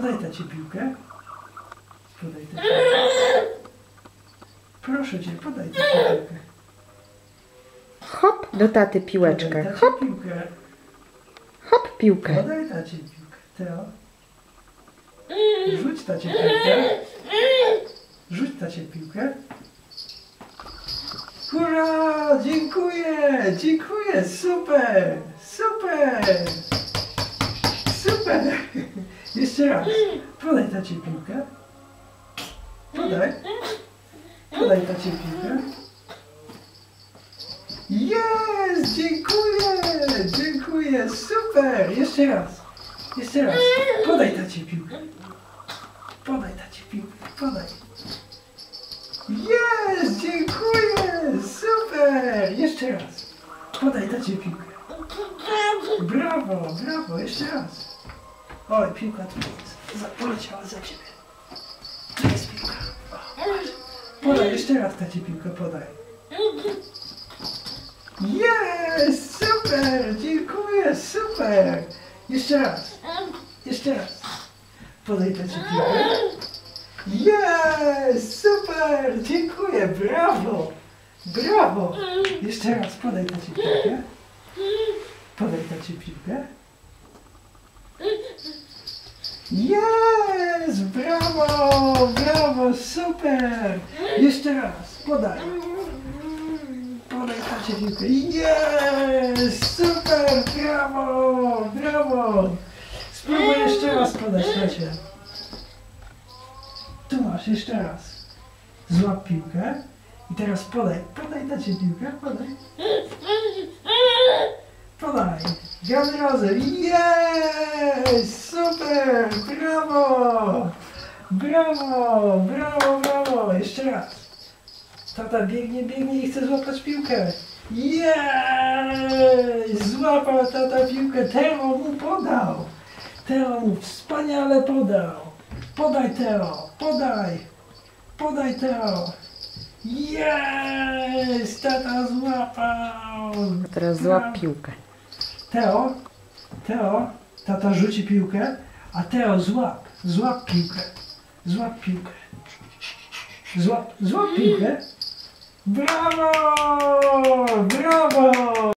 Podaj tacie piłkę. Podaj tacie piłkę. Proszę cię, podaj tacie piłkę. Hop, do taty Podaj piłeczkę. tacie Hop, piłkę. hop, piłkę. Podaj tacie piłkę. Teo. Rzuć tacie piłkę. Rzuć tacie piłkę. Hurra! Dziękuję! Dziękuję! Super! Super! Jeszcze raz. Podaj tacie piłkę. Podaj. Podaj tacie piłkę. Jest! Dziękuję! Dziękuję! Super! Jeszcze raz. Jeszcze raz. Podaj tacie piłkę. Podaj tacie piłkę. Podaj. Jest! Dziękuję! Super! Jeszcze raz. Podaj tacie piłkę. Brawo, brawo, jeszcze raz. Oj, piłka tu jest. Poleciała za ciebie. Tu jest piłka. Podaj, jeszcze raz tacie piłkę, podaj. Jest! Super! Dziękuję, super! Jeszcze raz. Jeszcze raz. Podaj tacie piłkę. Jest! Super! Dziękuję, brawo! Brawo! Jeszcze raz, podaj tacie piłkę. Podaj tacie piłkę. Jest! Brawo! Brawo! Super! Jeszcze raz, podaj. Podaj tacie piłkę. Jest! Super! Brawo! Brawo! Spróbuj jeszcze raz podać tacie. Tu masz, jeszcze raz. Złap piłkę. I teraz podaj. Podaj tacie piłkę. Podaj. Gramy razem. Jest! Super! Brawo! Brawo! Brawo, brawo! Jeszcze raz. Tata biegnie, biegnie i chce złapać piłkę. Jest! Złapał tata piłkę. Teo mu podał. Teo mu wspaniale podał. Podaj Teo, podaj. Podaj Teo. Jest! Tata złapał. Teraz złap piłkę. Teo, Teo, tata rzuci piłkę, a Teo złap, złap piłkę, złap piłkę, złap, złap piłkę. Brawo, brawo!